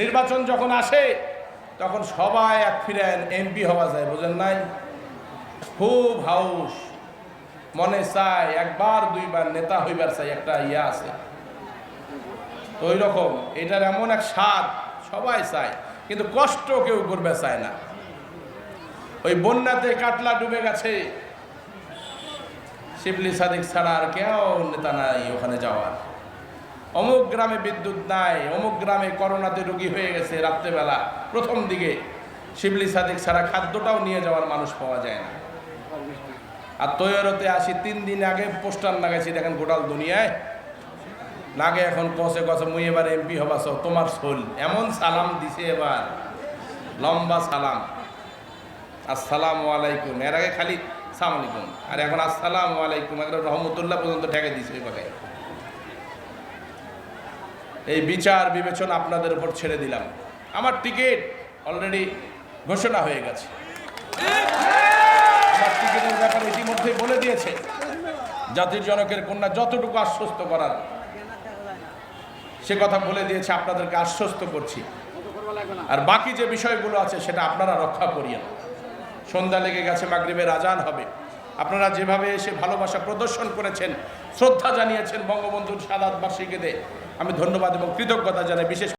নির্বাচন যখন আসে, তখন সবাই এক ফিরেন এমপি হওয়া যায়, বোঝেন নাই? খুব হাউস। মনে চায় একবার, দুইবার নেতা হইবার চাই, একটা ইয়া আছে। তো ওই রকম এটার এমন এক স্বাদ সবাই চায়, কিন্তু কষ্ট কেউ করবে চায় না। ওই বন্যাতে কাটলা ডুবে গেছে। শিবলি সাদিক ছাড়া আর কেউ নেতা নাই ওখানে যাওয়ার। অমুক গ্রামে বিদ্যুৎ নাই, অমুক গ্রামে করোনাতে রোগী হয়ে গেছে রাত্রেবেলা, প্রথম দিকে। শিবলি সাদিক ছাড়া খাদ্যটাও নিয়ে যাওয়ার মানুষ পাওয়া যায় না। আর তৈরতে আসি, তিন দিন আগে পোস্টার লাগাইছি, দেখেন গোটাল দুনিয়ায়। নাগে এখন কষে কষে মুই এবার এমপি হবা, সব তোমার সোল এমন সালাম দিছে এবার। লম্বা সালাম। আসসালামু আলাইকুম। এর আগে খালি সালাম আলাইকুম। আর এখন আসসালামু আলাইকুম। একদম রহমতুল্লাহ পর্যন্ত ঠেকে দিছে কথায় এই বিচার বিবেচনা আপনাদের উপর ছেড়ে দিলাম। আমার টিকিট অলরেডি ঘোষণা হয়ে গেছে। আমার টিকিটের ব্যাপারে ইতিমধ্যেই বলে দিয়েছে। জাতির জনকের কন্যা যতটুকু আশ্বস্ত করার, সে কথা বলে দিয়েছে, আপনাদেরকে আশ্বস্ত করছি। আর বাকি যে বিষয়গুলো আছে, সেটা আপনারা রক্ষা করিয়েন। সন্ধ্যা লেগে গেছে, মাগরিবের আজান হবে। আপনারা যেভাবে এসে ভালোবাসা প্রদর্শন করেছেন, শ্রদ্ধা জানিয়েছেন বঙ্গবন্ধুর সাদাত বার্ষিকীতে আমি ধন্যবাদ এবং কৃতজ্ঞতা জানাই বিশেষ